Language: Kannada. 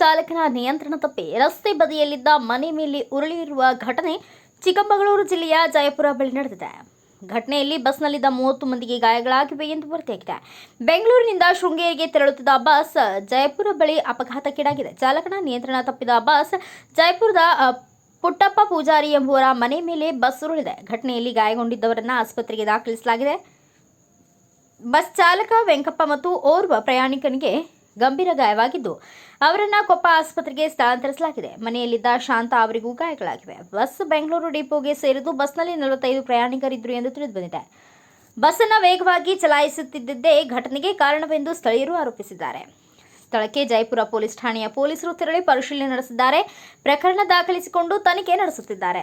ಚಾಲಕನ ನಿಯಂತ್ರಣ ತಪ್ಪಿ ರಸ್ತೆ ಬದಿಯಲ್ಲಿದ್ದ ಮನೆ ಮೇಲೆ ಉರುಳಿರುವ ಘಟನೆ ಚಿಕ್ಕಮಗಳೂರು ಜಿಲ್ಲೆಯ ಜಯಪುರ ಬಳಿ ನಡೆದಿದೆ. ಘಟನೆಯಲ್ಲಿ ಬಸ್ನಲ್ಲಿದ್ದ ಮೂವತ್ತು ಮಂದಿಗೆ ಗಾಯಗಳಾಗಿವೆ ಎಂದು ವರದಿಯಾಗಿದೆ. ಬೆಂಗಳೂರಿನಿಂದ ಶೃಂಗೇರಿಗೆ ತೆರಳುತ್ತಿದ್ದ ಬಸ್ ಜಯಪುರ ಬಳಿ ಅಪಘಾತಕ್ಕೀಡಾಗಿದೆ. ಚಾಲಕನ ನಿಯಂತ್ರಣ ತಪ್ಪಿದ ಬಸ್ ಜಯಪುರದ ಪುಟ್ಟಪ್ಪ ಪೂಜಾರಿ ಎಂಬುವರ ಮನೆ ಮೇಲೆ ಬಸ್ ಉರುಳಿದೆ. ಘಟನೆಯಲ್ಲಿ ಗಾಯಗೊಂಡಿದ್ದವರನ್ನ ಆಸ್ಪತ್ರೆಗೆ ದಾಖಲಿಸಲಾಗಿದೆ. ಬಸ್ ಚಾಲಕ ವೆಂಕಪ್ಪ ಮತ್ತು ಓರ್ವ ಪ್ರಯಾಣಿಕನಿಗೆ ಗಂಭೀರ ಗಾಯವಾಗಿದ್ದು ಅವರನ್ನ ಕೊಪ್ಪ ಆಸ್ಪತ್ರೆಗೆ ಸ್ಥಳಾಂತರಿಸಲಾಗಿದೆ. ಮನೆಯಲ್ಲಿದ್ದ ಶಾಂತ ಅವರಿಗೂ ಗಾಯಗಳಾಗಿವೆ. ಬಸ್ ಬೆಂಗಳೂರು ಡಿಪೋಗೆ ಸೇರಿದ್ದು ಬಸ್ನಲ್ಲಿ ನಲವತ್ತೈದು ಪ್ರಯಾಣಿಕರಿದ್ದರು ಎಂದು ತಿಳಿದುಬಂದಿದೆ. ಬಸ್ಸನ್ನು ವೇಗವಾಗಿ ಚಲಾಯಿಸುತ್ತಿದ್ದೇ ಘಟನೆಗೆ ಕಾರಣವೆಂದು ಸ್ಥಳೀಯರು ಆರೋಪಿಸಿದ್ದಾರೆ. ಸ್ಥಳಕ್ಕೆ ಜೈಪುರ ಪೊಲೀಸ್ ಠಾಣೆಯ ಪೊಲೀಸರು ತೆರಳಿ ಪರಿಶೀಲನೆ ನಡೆಸಿದ್ದಾರೆ. ಪ್ರಕರಣ ದಾಖಲಿಸಿಕೊಂಡು ತನಿಖೆ ನಡೆಸುತ್ತಿದ್ದಾರೆ.